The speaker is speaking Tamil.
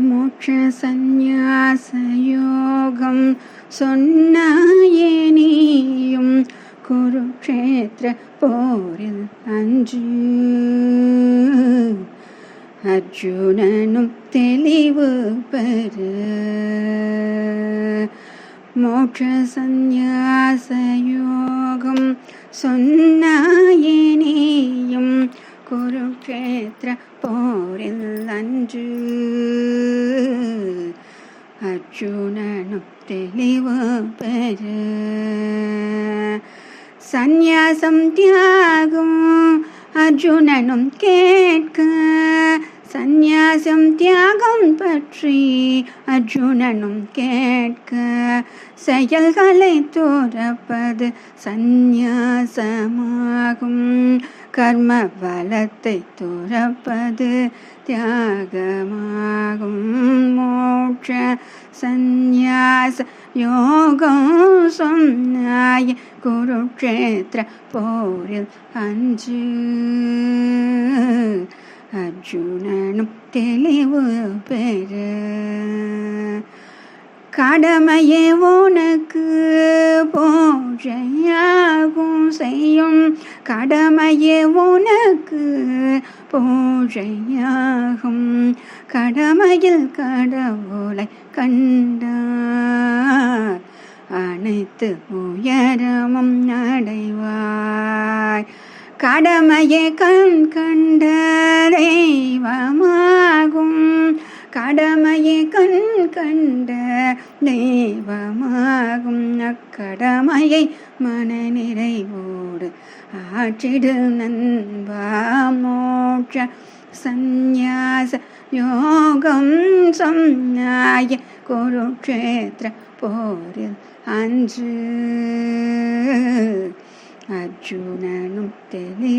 மோட்ச சந்நியாச யோகம் சொன்னாயே நீயும். குருக்ஷேத்திர போரில் அஞ்சு. அர்ஜுனனும் தெளிவு பெறு. மோட்ச சந்நியாச யோகம் சொன்னாயே நீயும் குருக்ஷேத்திர போரில் அன்று அர்ஜுனனும் தெளிவு பெறு சந்நியாசம் தியாகம் அர்ஜுனனும் கேட்க சந்நியாசம் தியாகம் பற்றி அர்ஜுனனும் கேட்க செயல்களை துறப்பது சந்நியாசமாகும் கர்ம பலத்தை துறப்பது தியாகமாகும். மோட்ச சந்நியாச யோகம் சொன்னாய் குருக்ஷேத்திர போரில் அஞ்சு. அர்ஜுனனும் தெளிவு பெரு கடமையே உனக்கு போஜையாகும் செய்யும் கடமையே உனக்கு போஷையாகும் கடமையில் கடவுளை கண்டார். அனைத்து உயரமும் அடைவாய். கடமையே கண் கண்ட தெய்வமாகும். கடமையை கண் கண்ட தெய்வமாகும். அக்கடமையை மன நிறைவோடு ஆற்றிடு நண்பா மோட்ச சந்நியாச யோகம் சொன்னாய குருக்ஷேத்திர போரில் அன்று. அர்ஜுனனும் தெளி